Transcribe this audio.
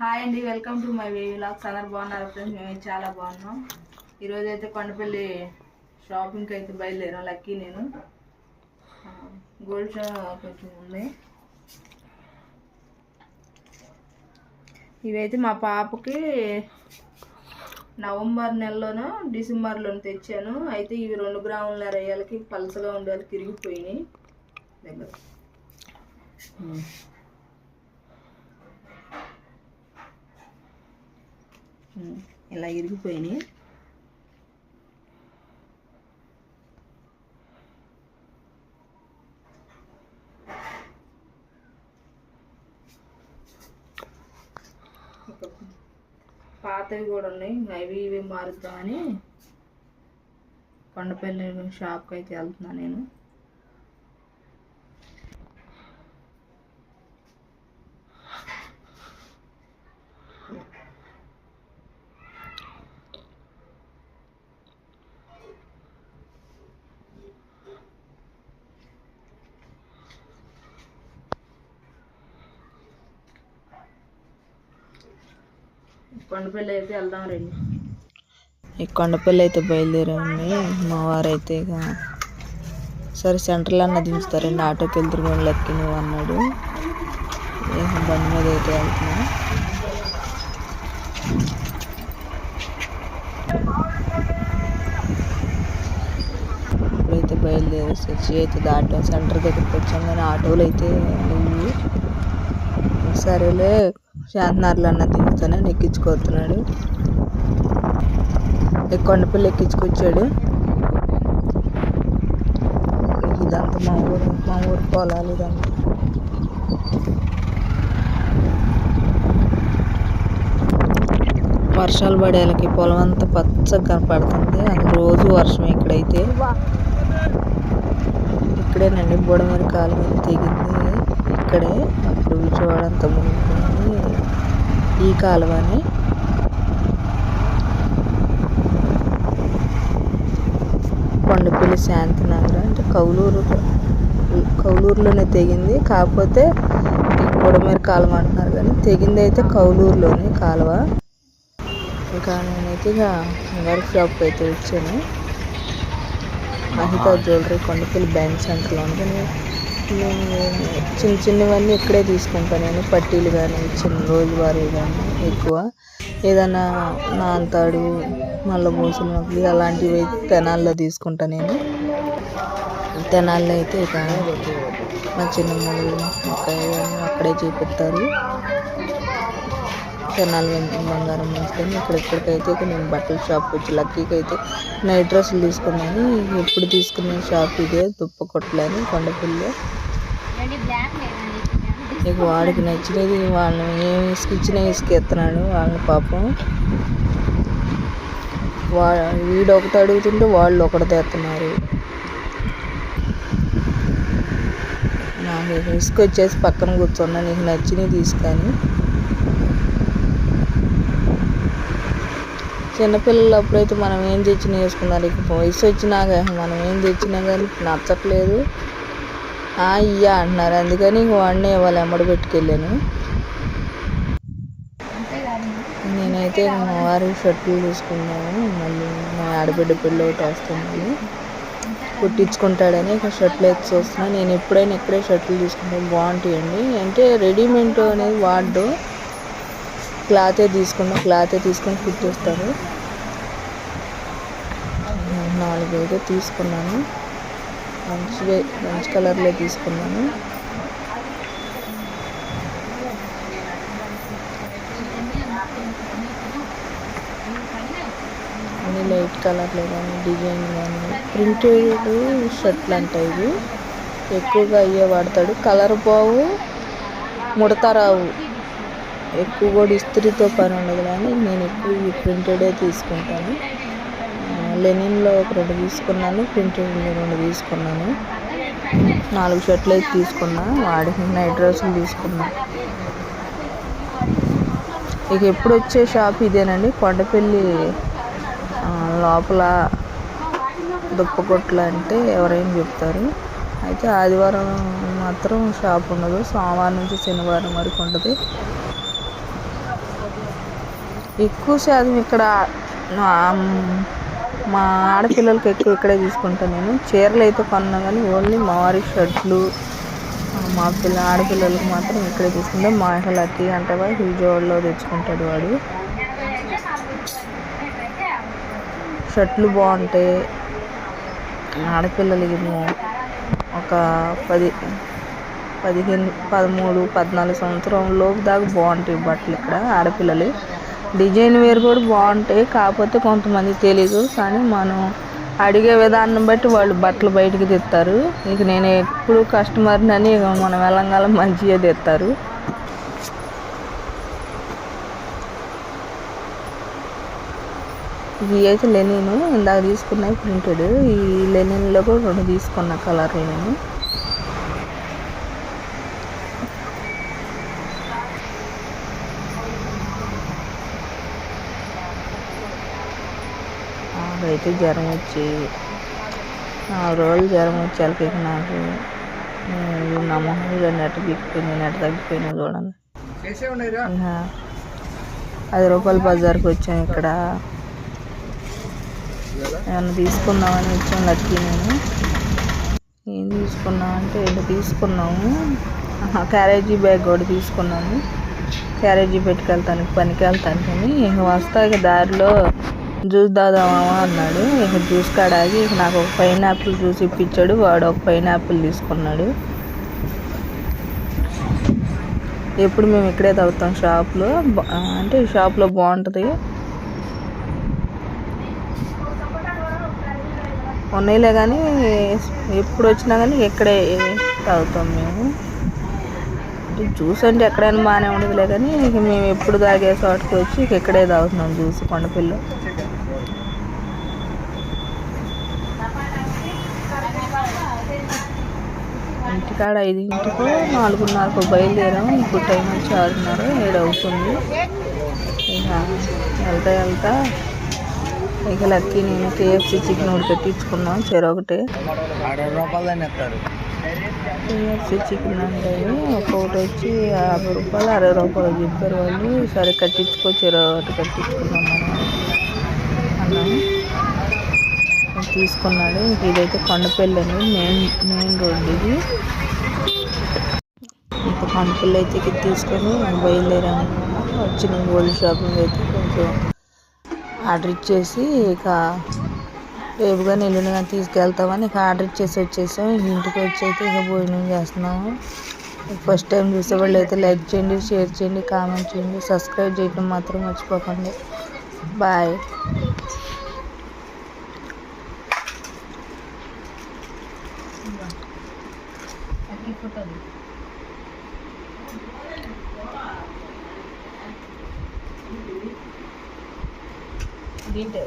Hi అండి welcome to my wavy locks అందరు బాగున్నారు ఫ్రెండ్స్ మేము చాలా బాగున్నాం. ఈరోజు అయితే కొండపల్లి షాపింగ్కి అయితే బయలుదేరాం లక్కీ నేను. గోల్డ్ షో కొంచెం ఉంది. ఇవైతే మా పాపకి నవంబర్ నెలలోనో డిసెంబర్లోనూ తెచ్చాను. అయితే ఇవి రెండు గ్రాముల రొయ్యలకి పలసగా ఉండాలి తిరిగిపోయినాయి. దగ్గర. Hmm. ఇలా ఇరిగిపోయినాయి. పాతవి కూడా ఉన్నాయి. అవి ఇవి మారుద్దామని కొండపల్లి షాప్కి అయితే వెళ్తున్నాను నేను. కొండపల్లి అయితే వెళ్దాం రండి. ఈ కొండపల్లి అయితే బయలుదేరండి మా వారైతే ఇక సరే సెంట్రల్ అన్న దించుతారండి. ఆటోకి వెళ్తురు లెక్కి నువ్వు అన్నాడు. బండి మీద అయితే వెళ్తున్నా. ఇప్పుడైతే బయలుదేరి చర్చి అయితే దాటాం. సెంటర్ దగ్గరికి వచ్చాం కానీ ఆటోలు అయితే లేవు. సరేలే. శాంతనార్లు అన్న దిగుతానని ఎక్కించుకోతున్నాడు కొండపల్లి ఎక్కించుకొచ్చాడు. ఇదంతా మా ఊరు మా ఊరు పొలాలు ఇదంతా. వర్షాలు పడేళ్ళకి పొలం అంతా పచ్చగా కనపడుతుంది. అది రోజు వర్షం ఇక్కడైతే. ఇక్కడేనండి బుడమరి కాలం తెగింది. ఇక్కడే అప్పుడు విజయవాడ అంతా మునిగిపోయింది. ఈ కాలువని. కొండపల్లి శాంతినగర్ అంటే కౌలూరు కౌలూరులోనే తెగింది. కాకపోతే బుడమేరు కాలువ అంటున్నారు కానీ తెగింది అయితే కౌలూరులోనే కాలువ. ఇంకా నేనైతే ఇక బంగారు షాప్కి అయితే వచ్చాను. మహితా జ్యువెలరీ కొండపల్లి బ్యాంక్ సెంటర్లో ఉంటుంది. నేను చిన్న చిన్నవన్నీ ఇక్కడే తీసుకుంటాను నేను పట్టీలు కానీ చిన్న రోజువారీ కానీ ఎక్కువ. ఏదైనా నాంతాడు మల్ల పూసలు అలాంటివి అయితే తెనాల్లో తీసుకుంటాను నేను. తెనాల్లో అయితే ఇక మా చిన్నమ్మలు అక్కయ్య కానీ అక్కడే చూపిస్తారు. తెనాలి బంగారం మంచుకొని ఇక్కడ ఇక్కడికైతే ఇక నేను బట్టల షాప్కి వచ్చి లక్కీకి అయితే నైట్ డ్రెస్సులు తీసుకున్నాను. ఎప్పుడు తీసుకున్న షాప్ ఇదే దుప్పకొట్లని కొండపల్లి ఇక వాడికి నచ్చినది వాళ్ళని ఏం ఇసుకిచ్చినా ఇసుకెత్తున్నాడు వాళ్ళని పాపం. వా వీడు ఒకటి అడుగుతుంటే వాళ్ళు ఒకటి తెస్తున్నారు. నాకు ఇసుక వచ్చేసి పక్కన కూర్చున్నా నీకు నచ్చినవి తీసుకొని చిన్నపిల్లలు అప్పుడైతే మనం ఏం తెచ్చినా వేసుకున్నారు. ఇక వయసు వచ్చినాక మనం ఏం తెచ్చినా కానీ నచ్చట్లేదు. ఆ ఇయ్యా అంటున్నారు. అందుకని ఇంక వాడిని వాళ్ళు ఎమ్మడి పెట్టుకెళ్ళాను నేనైతే మా వారి షర్ట్లు తీసుకున్నాను. మళ్ళీ మా ఆడబిడ్డ పిల్ల ఒకటి వస్తుంది కుట్టించుకుంటాడని ఇక షర్ట్లు అయితే చూస్తున్నాను నేను ఎప్పుడైనా ఇక్కడే షర్ట్లు తీసుకుంటాను. బాగుంటాయండి. అంటే రెడీమేడ్ అనేది వాడు క్లాతే తీసుకున్నా క్లాతే తీసుకొని కుట్టిస్తారు నాలుగు అయితే తీసుకున్నాను. మంచివే మంచి కలర్లో తీసుకున్నాను. అన్ని లైట్ కలర్లో కానీ డిజైన్ కానీ ప్రింటెడ్ షర్ట్లు అంటాయి ఇవి. ఎక్కువగా అయ్యే వాడతాడు. కలర్ బావు ముడత రావు. ఎక్కువ కూడా ఇస్త్రీతో పని ఉండదు కానీ నేను ఎక్కువ ఈ ప్రింటెడే తీసుకుంటాను. లెనిన్లో ఒక రెండు తీసుకున్నాను ప్రింటెడ్ రెండు తీసుకున్నాను. నాలుగు షర్ట్లు అయితే తీసుకున్నా వాడికి నైట్ డ్రెస్సులు తీసుకున్నా. ఇక ఎప్పుడు వచ్చే షాప్ ఇదేనండి కొండపల్లి లోపల దుప్పకొట్లు అంటే ఎవరైనా చెప్తారు. అయితే ఆదివారం మాత్రం షాప్ ఉండదు సోమవారం నుంచి శనివారం వరకు ఉంటుంది. ఎక్కువ శాతం ఇక్కడ మా ఆడపిల్లలకి ఎక్కువ ఇక్కడే తీసుకుంటాను నేను. చీరలు అయితే కొన్నా కానీ ఓన్లీ మా వారి షర్ట్లు మా పిల్ల ఆడపిల్లలకి మాత్రం ఇక్కడే తీసుకుంటాం మా లక్కీ అంటే వాడు హిల్జోడ్లో తెచ్చుకుంటాడు వాడు. షర్ట్లు బాగుంటాయి. ఆడపిల్లలకి ఏమో ఒక పది పదిహేను పదమూడు పద్నాలుగు సంవత్సరం లోపు దాకా బాగుంటాయి బట్టలు ఇక్కడ ఆడపిల్లలు డిజైన్ వేరు కూడా బాగుంటాయి. కాకపోతే కొంతమంది తెలీదు. కానీ మనం అడిగే విధానం బట్టి వాళ్ళు బట్టలు బయటికి తెస్తారు. ఇక నేను ఎప్పుడు కస్టమర్ని అని ఇక మనం వెళ్ళంగాల మంచిగా తెస్తారు. ఇవి అయితే లెనిన్ ఇందాక తీసుకున్నాయి ప్రింటెడ్. ఈ లెనిన్లో కూడా రెండు తీసుకున్న కలర్లు నేను. నాకైతే జ్వరం వచ్చి నాలుగు రోజులు జ్వరం వచ్చి ఇక నాకు. నా మొహం ఇక నెట్ బిక్కిపోయింది నెట్ తగ్గిపోయింది చూడండి. పది రూపాయల బజార్కి వచ్చాం ఇక్కడ. ఏమన్నా తీసుకుందామని వచ్చాం లక్కీ నేను. ఏం తీసుకున్నాం అంటే ఏదో తీసుకున్నాము. క్యారేజీ బ్యాగ్ కూడా తీసుకున్నాను క్యారేజీ పెట్టుకెళ్తాను పనికి వెళ్తాను కానీ ఇక వస్తా ఇక దారిలో జ్యూస్ తాగుదామా అన్నాడు. ఇక జ్యూస్ కాడాగి నాకు ఒక పైనాపిల్ జ్యూస్ ఇప్పించాడు. వాడు ఒక పైనాపిల్ తీసుకున్నాడు. ఎప్పుడు మేము ఇక్కడే తాగుతాం షాప్లో. అంటే షాప్లో బాగుంటుంది. ఉన్నాయిలే కానీ ఎప్పుడు వచ్చినా కానీ ఇక్కడే తాగుతాం మేము. జ్యూస్ అంటే ఎక్కడైనా బాగానే ఉండదులే కానీ ఇక మేము ఎప్పుడు తాగే చోటుకు వచ్చి ఇక ఇక్కడే తాగుతున్నాం జ్యూస్ కొండపిల్ల. ఇంటికాడ ఐదింటికో నాలుగున్నరకు బయలుదేరాము ఇప్పుడు టైం వచ్చి ఆరున్నర ఏడు అవుతుంది ఇక వెళ్తా వెళ్తా ఇక లక్కీ నేను కేఎఫ్సి చికెన్ ఒకటి పెట్టించుకున్నాం చెరొకటి అరవై రూపాయలు కేఎఫ్సి చికెన్ అంటే ఒక్కొక్కటి వచ్చి యాభై రూపాయలు అరవై రూపాయలు చెప్పారు వాళ్ళు. సరే కట్టించుకో చెరొకటి కట్టించుకున్నాం మనం తీసుకున్నాడు. ఇంక ఇదైతే కొండపల్లి అండి మెయిన్ మెయిన్ రోడ్ ఇది. ఇంకా కొండపల్లి అయితే ఇక్కడ తీసుకొని బయలుదేరాము. వచ్చిన గోల్డ్ షాపింగ్ అయితే కొంచెం ఆర్డర్ ఇచ్చేసి ఇక రేపుగా ఎల్లుండిగా తీసుకెళ్తామని ఇక ఆర్డర్ ఇచ్చేసి వచ్చేసాం. ఇంటికి వచ్చి అయితే ఇక భోజనం చేస్తున్నాము. ఫస్ట్ టైం చూసే వాళ్ళు అయితే లైక్ చేయండి షేర్ చేయండి కామెంట్ చేయండి సబ్స్క్రైబ్ చేయడం మాత్రం మర్చిపోకండి. బాయ్. దీంట్లో